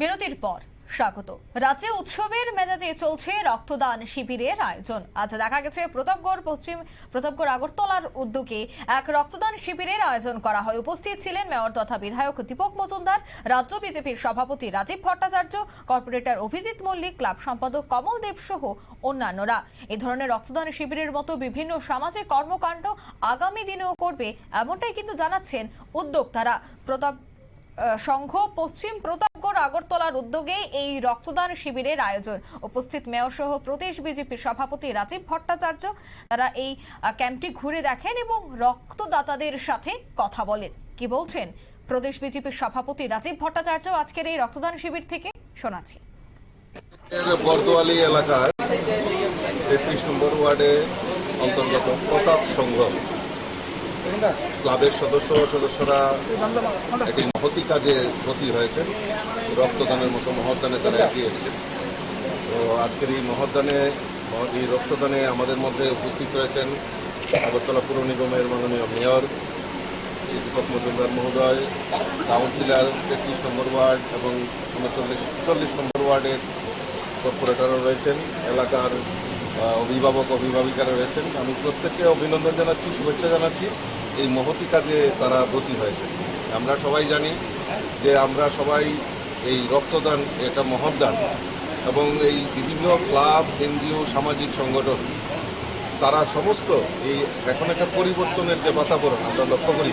বিরতির পর স্বাগত। রাজ্যে উৎসবের মেজাজে চলছে রক্তদান শিবিরের আয়োজন। আজ দেখা গেছে প্রতাপগড় পশ্চিম, প্রতাপগড় আগরতলার উদ্যোগে এক রক্তদান শিবিরের আয়োজন করা হয়। উপস্থিত ছিলেন মেয়র তথা বিধায়ক দীপক মজুমদার, রাজ্য বিজেপির সভাপতি রাজীব ভট্টাচার্য, কর্পোরেটর অভিজিৎ মল্লিক, ক্লাব সম্পাদক কমল দেব সহ অন্যান্যরা। এ ধরনের রক্তদান শিবিরের মতো বিভিন্ন সামাজিক কর্মকাণ্ড আগামী দিনেও করবে, এমনটাই কিন্তু জানাচ্ছেন উদ্যোক্তারা। প্রতাপ সংঘ পশ্চিম প্রতাপগড় আগরতলার উদ্যোগে এই রক্তদান শিবিরের আয়োজন। উপস্থিত মেয়র সহ প্রদেশ বিজেপির সভাপতি রাজীব ভট্টাচার্য, তারা এই ক্যাম্পটি ঘুরে দেখেন এবং রক্তদাতাদের সাথে কথা বলেন। কি বলছেন প্রদেশ বিজেপির সভাপতি রাজীব ভট্টাচার্য আজকের এই রক্তদান শিবির থেকে? শোনাচ্ছি। বর্দোয়ালি এলাকার তেত্রিশ নম্বর ওয়ার্ডে অন্তর্গত প্রতাপ সংঘ ক্লাবের সদস্য সদস্যরা একটি মহতি কাজে ব্রতী হয়েছে রক্তদানের মতো মহদানে তারা এগিয়ে এসেছে তো আজকের এই মহদানে এই রক্তদানে আমাদের মধ্যে উপস্থিত রয়েছেন আগরতলা পুর নিগমের মাননীয় মেয়র শ্রী দীপক মজুমদার মহোদয় কাউন্সিলর তেত্রিশ নম্বর ওয়ার্ড এবং উনচল্লিশ চল্লিশ নম্বর ওয়ার্ডের কর্পোরেটরও রয়েছেন। এলাকার অভিভাবক অভিভাবিকারা রয়েছেন। আমি প্রত্যেককে অভিনন্দন জানাচ্ছি শুভেচ্ছা জানাচ্ছি। এই মহতি কাজে তারা ব্রতী হয়েছে। আমরা সবাই জানি যে আমরা সবাই এই রক্তদান এটা মহৎদান এবং এই বিভিন্ন ক্লাব, এনজিও, সামাজিক সংগঠন, তারা সমস্ত এই এখন একটা পরিবর্তনের যে বাতাবরণ, আমরা লক্ষ্য করি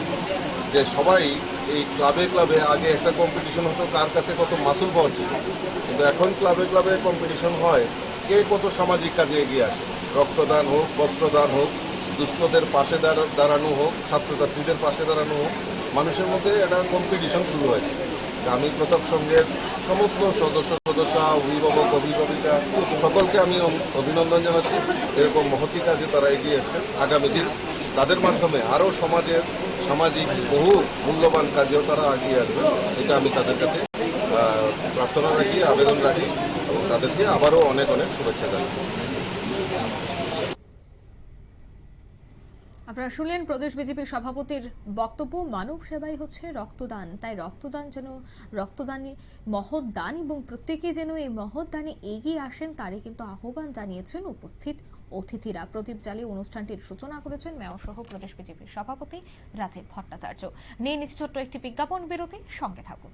যে সবাই এই ক্লাবে ক্লাবে আগে একটা কম্পিটিশন হতো কার কাছে কত মাসুল পাওয়া ছিল। কিন্তু এখন ক্লাবে ক্লাবে কম্পিটিশন হয় কে কত সামাজিক কাজে এগিয়ে আসে। রক্তদান হোক, বস্ত্রদান হোক দুস্থদের পাশে দাঁড়া- দাঁড়ানো হোক, ছাত্রছাত্রীদের পাশে দাঁড়ানো হোক, মানুষের মধ্যে একটা কম্পিটিশন শুরু হয়েছে। আমি প্রতাপ সংঘের সমস্ত সদস্য সদস্য, অভিভাবক, অভিভাবিকা, সকলকে আমি অভিনন্দন জানাচ্ছি। এরকম মহতি কাজে তারা এগিয়ে এসছেন আগামী দিন তাদের মাধ্যমে আরও সমাজের সামাজিক বহু মূল্যবান কাজেও তারা এগিয়ে আসবে। এটা আমি তাদের কাছে প্রার্থনা রাখি, আবেদন রাখি। এবং তাদেরকে আবারও অনেক অনেক শুভেচ্ছা জানাই। আপনারা শুনলেন প্রদেশ বিজেপির সভাপতির বক্তব্য। মানব সেবাই হচ্ছে রক্তদান। তাই রক্তদান যেন, রক্তদানে মহৎ দান এবং প্রত্যেকে যেন এই মহৎ দানে এগিয়ে আসেন, তারই কিন্তু আহ্বান জানিয়েছেন উপস্থিত অতিথিরা। প্রদীপ জ্বালিয়ে অনুষ্ঠানটির সূচনা করেছেন মেয়র সহ প্রদেশ বিজেপির সভাপতি রাজীব ভট্টাচার্য। নিয়ে নিচ্ছে ছোট্ট একটি বিজ্ঞাপন বিরতি। সঙ্গে থাকুন।